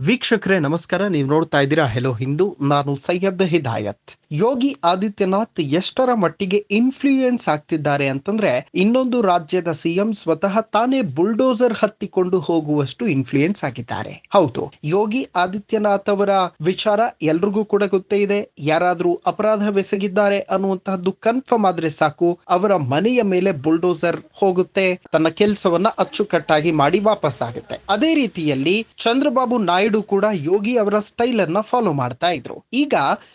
ವೀಕ್ಷಕರೇ, ನಮಸ್ಕಾರ. ನೀವು ನೋಡ್ತಾ ಇದ್ದೀರಾ ಹೆಲೋ ಹಿಂದೂ ನಾನು ಸೈಯದ್ ಹಿದಾಯತ್. ಯೋಗಿ ಆದಿತ್ಯನಾಥ್ ಎಷ್ಟರ ಮಟ್ಟಿಗೆ ಇನ್ಫ್ಲೂಯೆನ್ಸ್ ಆಗ್ತಿದ್ದಾರೆ ಅಂತಂದ್ರೆ, ಇನ್ನೊಂದು ರಾಜ್ಯದ ಸಿಎಂ ಸ್ವತಃ ತಾನೇ ಬುಲ್ಡೋಸರ್ ಹತ್ತಿಕೊಂಡು ಹೋಗುವಷ್ಟು ಇನ್ಫ್ಲೂಯೆನ್ಸ್ ಆಗಿದ್ದಾರೆ. ಹೌದು, ಯೋಗಿ ಆದಿತ್ಯನಾಥ್ ಅವರ ವಿಚಾರ ಎಲ್ರಿಗೂ ಕೂಡ ಗೊತ್ತೇ ಇದೆ. ಯಾರಾದ್ರೂ ಅಪರಾಧವೆಸಗಿದ್ದಾರೆ ಅನ್ನುವಂತಹದ್ದು ಕನ್ಫರ್ಮ್ ಆದ್ರೆ ಸಾಕು. ಅವರ ಮನೆಯ ಮೇಲೆ ಬುಲ್ಡೋಸರ್ ಹೋಗುತ್ತೆ. ತನ್ನ ಕೆಲಸವನ್ನ ಅಚ್ಚುಕಟ್ಟಾಗಿ ಮಾಡಿ ವಾಪಸ್ ಆಗುತ್ತೆ ಅದೇ ರೀತಿಯಲ್ಲಿ ಚಂದ್ರಬಾಬು ನಾಯ್ಡು ಕೂಡ ಯೋಗಿ ಅವರ ಸ್ಟೈಲ್ ಅನ್ನ ಫಾಲೋ ಮಾಡ್ತಾ ಇದ್ರು. ಈಗ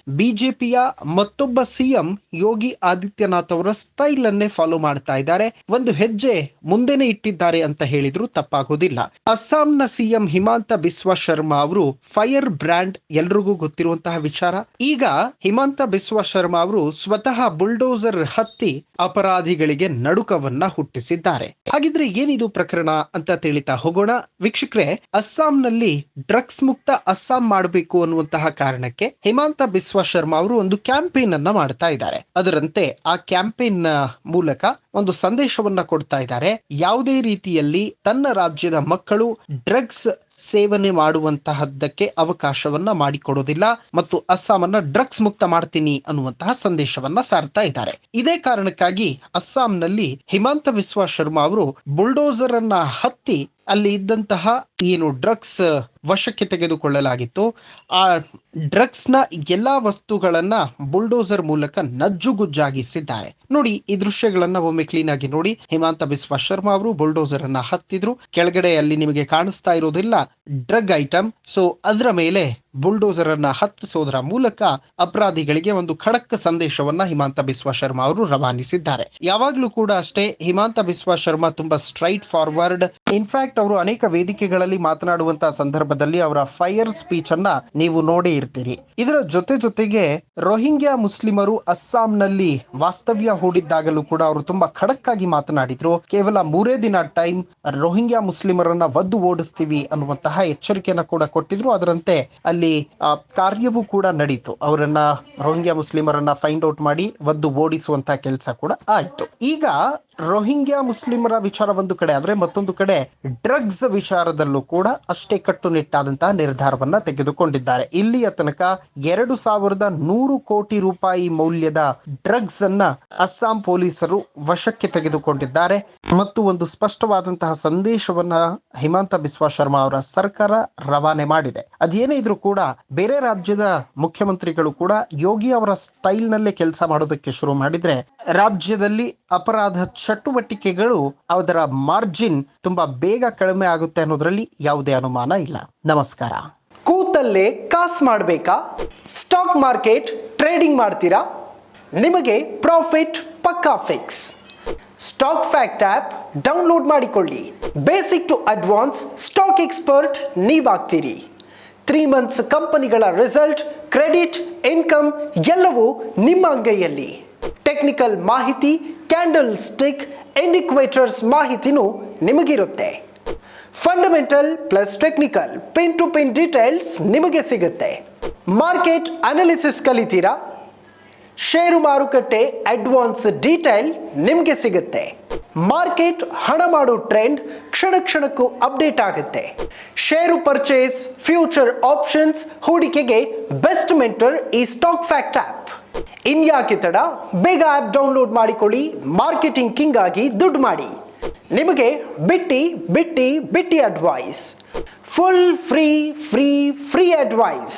ಬಿಜೆಪಿಯ ಮತ್ತೊಬ್ಬ ಸಿಎಂ ಯೋಗಿ ಆದಿತ್ಯನಾಥ್ ಅವರ ಸ್ಟೈಲ್ ಅನ್ನೇ ಫಾಲೋ ಮಾಡ್ತಾ ಇದ್ದಾರೆ. ಒಂದು ಹೆಜ್ಜೆ ಮುಂದೆನೆ ಇಟ್ಟಿದ್ದಾರೆ ಅಂತ ಹೇಳಿದ್ರು ತಪ್ಪಾಗೋದಿಲ್ಲ. ಅಸ್ಸಾಂನ ಸಿಎಂ ಹಿಮಾಂತ ಬಿಸ್ವಾ ಶರ್ಮಾ ಅವರು ಫೈರ್ ಬ್ರ್ಯಾಂಡ್ ಎಲ್ರಿಗೂ ಗೊತ್ತಿರುವಂತಹ ವಿಚಾರ. ಈಗ ಹಿಮಾಂತ ಬಿಸ್ವಾ ಶರ್ಮಾ ಅವರು ಸ್ವತಃ ಬುಲ್ಡೋಸರ್ ಹತ್ತಿ ಅಪರಾಧಿಗಳಿಗೆ ನಡುಕವನ್ನ ಹುಟ್ಟಿಸಿದ್ದಾರೆ. ಹಾಗಿದ್ರೆ ಏನಿದು ಪ್ರಕರಣ ಅಂತ ತಿಳಿತಾ ಹೋಗೋಣ. ವೀಕ್ಷಕರೇ, ಅಸ್ಸಾಂನಲ್ಲಿ ಡ್ರಗ್ಸ್ ಮುಕ್ತ ಅಸ್ಸಾಂ ಮಾಡಬೇಕು ಅನ್ನುವಂತಹ ಕಾರಣಕ್ಕೆ ಹಿಮಾಂತ ಬಿಸ್ವಾ ಶರ್ಮಾ ಅವರು ಒಂದು ಕ್ಯಾಂಪೇನ್ ಅನ್ನ ಮಾಡ್ತಾ ಇದ್ದಾರೆ. ಅದರಂತೆ ಆ ಕ್ಯಾಂಪೇನ್ ಮೂಲಕ ಒಂದು ಸಂದೇಶವನ್ನ ಕೊಡ್ತಾ ಇದ್ದಾರೆ. ಯಾವುದೇ ರೀತಿಯಲ್ಲಿ ತನ್ನ ರಾಜ್ಯದ ಮಕ್ಕಳು ಡ್ರಗ್ಸ್ ಸೇವನೆ ಮಾಡುವಂತಹದ್ದಕ್ಕೆ ಅವಕಾಶವನ್ನ ಮಾಡಿಕೊಡೋದಿಲ್ಲ ಮತ್ತು ಅಸ್ಸಾಮನ್ನ ಡ್ರಗ್ಸ್ ಮುಕ್ತ ಮಾಡ್ತೀನಿ ಅನ್ನುವಂತಹ ಸಂದೇಶವನ್ನ ಸಾರ್ತಾ ಇದ್ದಾರೆ. ಇದೇ ಕಾರಣಕ್ಕಾಗಿ ಅಸ್ಸಾಂನಲ್ಲಿ ಹಿಮಾಂತ ವಿಶ್ವ ಶರ್ಮಾ ಅವರು ಬುಲ್ಡೋಸರ್ ಅನ್ನ ಹತ್ತಿ ಅಲ್ಲಿ ಇದ್ದಂತಹ ಏನು ಡ್ರಗ್ಸ್ ವಶಕ್ಕೆ ತೆಗೆದುಕೊಳ್ಳಲಾಗಿತ್ತು. ಆ ಡ್ರಗ್ಸ್ನ ಎಲ್ಲಾ ವಸ್ತುಗಳನ್ನ ಬುಲ್ಡೋಸರ್ ಮೂಲಕ ನಜ್ಜುಗುಜ್ಜಾಗಿಸಿದ್ದಾರೆ. ನೋಡಿ ಈ ದೃಶ್ಯಗಳನ್ನ ಒಮ್ಮೆ ಕ್ಲೀನ್ ಆಗಿ ನೋಡಿ. ಹಿಮಾಂತ ಬಿಸ್ವಾ ಶರ್ಮಾ ಅವರು ಬುಲ್ಡೋಸರ್ ಅನ್ನ ಹತ್ತಿದ್ರು. ಕೆಳಗಡೆ ಅಲ್ಲಿ ನಿಮಗೆ ಕಾಣಿಸ್ತಾ ಇರೋದಿಲ್ಲ ಡ್ರಗ್ ಐಟಮ್ ಸೊ ಅದರ ಮೇಲೆ ಬುಲ್ಡೋಸರ್ ಅನ್ನ ಹತ್ತಿಸೋದರ ಮೂಲಕ ಅಪರಾಧಿಗಳಿಗೆ ಒಂದು ಖಡಕ್ ಸಂದೇಶವನ್ನ ಹಿಮಾಂತ ಬಿಸ್ವಾ ಶರ್ಮಾ ಅವರು ರವಾನಿಸಿದ್ದಾರೆ. ಯಾವಾಗ್ಲೂ ಕೂಡ ಅಷ್ಟೇ, ಹಿಮಾಂತ ಬಿಸ್ವಾ ಶರ್ಮಾ ತುಂಬಾ ಸ್ಟ್ರೈಟ್ ಫಾರ್ವರ್ಡ್ ಇನ್ಫ್ಯಾಕ್ಟ್ ಅವರು ಅನೇಕ ವೇದಿಕೆಗಳಲ್ಲಿ ಮಾತನಾಡುವಂತಹ ಸಂದರ್ಭದಲ್ಲಿ ಅವರ ಫೈರ್ ಸ್ಪೀಚ್ ಅನ್ನ ನೀವು ನೋಡೇ ಇರ್ತೀರಿ. ಇದರ ಜೊತೆ ಜೊತೆಗೆ ರೋಹಿಂಗ್ಯಾ ಮುಸ್ಲಿಮರು ಅಸ್ಸಾಂನಲ್ಲಿ ವಾಸ್ತವ್ಯ ಹೂಡಿದ್ದಾಗಲೂ ಕೂಡ ಅವರು ತುಂಬಾ ಖಡಕ್ ಆಗಿ ಮಾತನಾಡಿದ್ರು. ಕೇವಲ ಮೂರೇ ದಿನ ಟೈಮ್ ರೋಹಿಂಗ್ಯಾ ಮುಸ್ಲಿಮರನ್ನ ಒದ್ದು ಓಡಿಸ್ತೀವಿ ಅನ್ನುವಂತಹ ಎಚ್ಚರಿಕೆಯನ್ನ ಕೂಡ ಕೊಟ್ಟಿದ್ರು. ಅದರಂತೆ ಅಲ್ಲಿ ಆ, ಕಾರ್ಯವೂ ಕೂಡ ನಡೀತು. ಅವರನ್ನ ರೋಹಿಂಗ್ಯಾ ಮುಸ್ಲಿಮರನ್ನ ಫೈಂಡ್ ಔಟ್ ಮಾಡಿ ಒದ್ದು ಓಡಿಸುವಂತಹ ಕೆಲಸ ಕೂಡ ಆಯ್ತು. ಈಗ ರೋಹಿಂಗ್ಯಾ ಮುಸ್ಲಿಮರ ವಿಚಾರ ಒಂದು ಕಡೆ ಆದ್ರೆ ಮತ್ತೊಂದು ಕಡೆ ಡ್ರಗ್ಸ್ ವಿಚಾರದಲ್ಲೂ ಕೂಡ ಅಷ್ಟೇ ಕಟ್ಟುನಿಟ್ಟಾದಂತಹ ನಿರ್ಧಾರವನ್ನ ತೆಗೆದುಕೊಂಡಿದ್ದಾರೆ. ಇಲ್ಲಿಯ ತನಕ ಎರಡು ಸಾವಿರದ ನೂರು ಕೋಟಿ ರೂಪಾಯಿ ಮೌಲ್ಯದ ಡ್ರಗ್ಸ್ ಅನ್ನ ಅಸ್ಸಾಂ ಪೊಲೀಸರು ವಶಕ್ಕೆ ತೆಗೆದುಕೊಂಡಿದ್ದಾರೆ. ಮತ್ತು ಒಂದು ಸ್ಪಷ್ಟವಾದಂತಹ ಸಂದೇಶವನ್ನ ಹಿಮಾಂತ ಬಿಸ್ವಾ ಶರ್ಮಾ ಅವರ ಸರ್ಕಾರ ರವಾನೆ ಮಾಡಿದೆ. ಅದೇನೇ ಇದ್ರೂ ಕೂಡ ಬೇರೆ ರಾಜ್ಯದ ಮುಖ್ಯಮಂತ್ರಿಗಳು ಕೂಡ ಯೋಗಿ ಅವರ ಸ್ಟೈಲ್ ನಲ್ಲೇ ಕೆಲಸ ಮಾಡೋದಕ್ಕೆ ಶುರು ಮಾಡಿದ್ರೆ ರಾಜ್ಯದಲ್ಲಿ ಅಪರಾಧ ಚಟುವಟಿಕೆಗಳು ಅದರ ಮಾರ್ಜಿನ್ ತುಂಬಾ ಬೇಗ ಕಡಿಮೆ ಆಗುತ್ತೆ ಅನ್ನೋದ್ರಲ್ಲಿ ಯಾವುದೇ ಅನುಮಾನ ಇಲ್ಲ. ನಮಸ್ಕಾರ. ಕೂತಲ್ಲೇ ಕಾಸ್ ಮಾಡಬೇಕಾ? ಸ್ಟಾಕ್ ಮಾರ್ಕೆಟ್ ಟ್ರೇಡಿಂಗ್ ಮಾಡ್ತೀರಾ? ನಿಮಗೆ ಪ್ರಾಫಿಟ್ ಪಕ್ಕಾ fix. Stock fact app download ಮಾಡಿಕೊಳ್ಳಿ. Basic to advance stock expert ನೀವಾಗ್ತೀರಿ. Three months ಕಂಪನಿಗಳ ರಿಸಲ್ಟ್, ಕ್ರೆಡಿಟ್, ಇನ್ಕಮ್ ಎಲ್ಲವೂ ನಿಮ್ಮ ಅಂಗೈಯಲ್ಲಿ. ಟೆಕ್ನಿಕಲ್ ಮಾಹಿತಿ ಕ್ಯಾಂಡಲ್ ಸ್ಟಿಕ್ ಇಂಡಿಕ್ವೇಟರ್ಸ್ ಮಾಹಿತಿನೂ ನಿಮಗಿರುತ್ತೆ. Fundamental plus technical pin to pin details ನಿಮಗೆ ಸಿಗುತ್ತೆ. ಮಾರ್ಕೆಟ್ ಅನಾಲಿಸಿಸ್ ಕಲಿತೀರಾ? ಷೇರು ಮಾರುಕಟ್ಟೆ ಅಡ್ವಾನ್ಸ್ ಡೀಟೇಲ್ ನಿಮಗೆ ಸಿಗುತ್ತೆ. ಮಾರ್ಕೆಟ್ ಹಣ ಮಾಡೋ ಟ್ರೆಂಡ್ ಕ್ಷಣ ಕ್ಷಣಕ್ಕೂ ಅಪ್ಡೇಟ್ ಆಗುತ್ತೆ. ಷೇರು ಪರ್ಚೇಸ್ ಫ್ಯೂಚರ್ ಆಪ್ಷನ್ಸ್ ಹೂಡಿಕೆಗೆ ಬೆಸ್ಟ್ ಮೆಂಟರ್ ಈ ಸ್ಟಾಕ್ ಫ್ಯಾಕ್ಟ್ ಆ್ಯಪ್ ಇನ್ಯಾಕೆ ತಡ ಬೇಗ ಆ್ಯಪ್ ಡೌನ್ಲೋಡ್ ಮಾಡಿಕೊಳ್ಳಿ ಮಾರ್ಕೆಟಿಂಗ್ ಕಿಂಗ್ ಆಗಿ ದುಡ್ಡು ಮಾಡಿ. ನಿಮಗೆ ಬಿಟ್ಟಿ ಬಿಟ್ಟಿ ಬಿಟ್ಟಿ advice full free free free advice